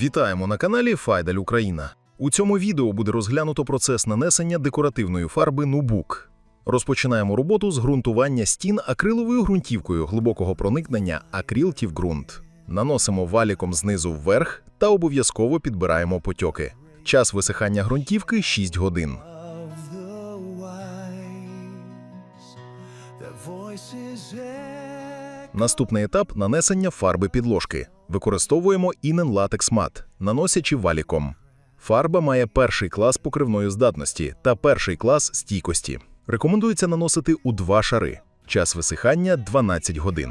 Вітаємо на каналі Файдаль Україна. У цьому відео буде розглянуто процес нанесення декоративної фарби Нубук. Розпочинаємо роботу з ґрунтування стін акриловою ґрунтівкою глибокого проникнення Акрілтів ґрунт. Наносимо валіком знизу вверх та обов'язково підбираємо потьоки. Час висихання ґрунтівки 6 годин. Наступний етап нанесення фарби підложки. Використовуємо інен латекс мат, наносячи валіком. Фарба має перший клас покривної здатності та перший клас стійкості. Рекомендується наносити у два шари. Час висихання 12 годин.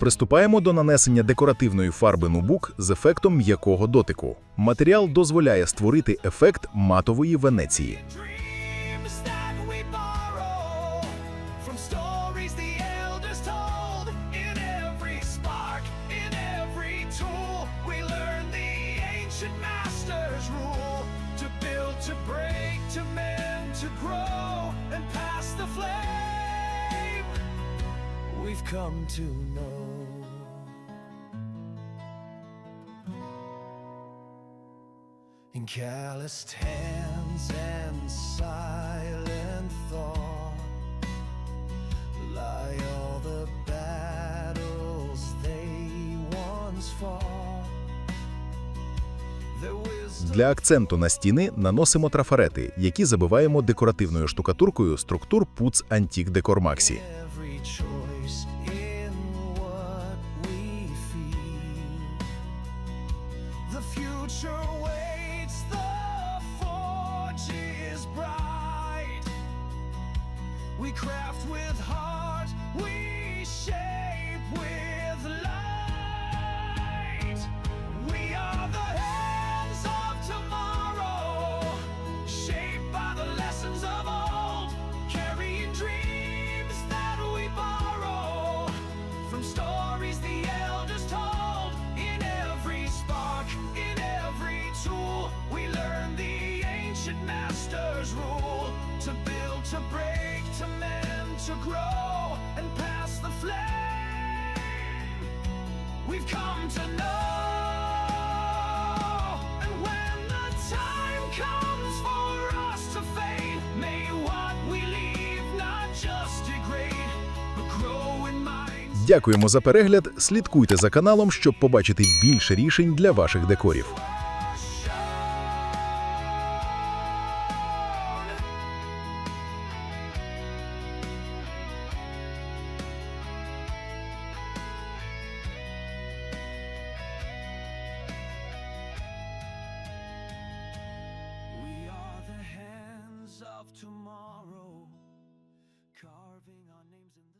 Приступаємо до нанесення декоративної фарби нубук з ефектом м'якого дотику. Матеріал дозволяє створити ефект матової Венеції. To break, to mend, to grow, and pass the flame. We've come to know. In calloused hands and silent thought lie all the battles they once fought. Для акценту на стіни наносимо трафарети, які забиваємо декоративною штукатуркою структур Puts Antique Decor Maxi. The future waits, the forge is bright. We craft to fade, may what we leave not just degrade, but grow in minds. Дякуємо за перегляд. Слідкуйте за каналом, щоб побачити більше рішень для ваших декорів. of tomorrow, carving our names in the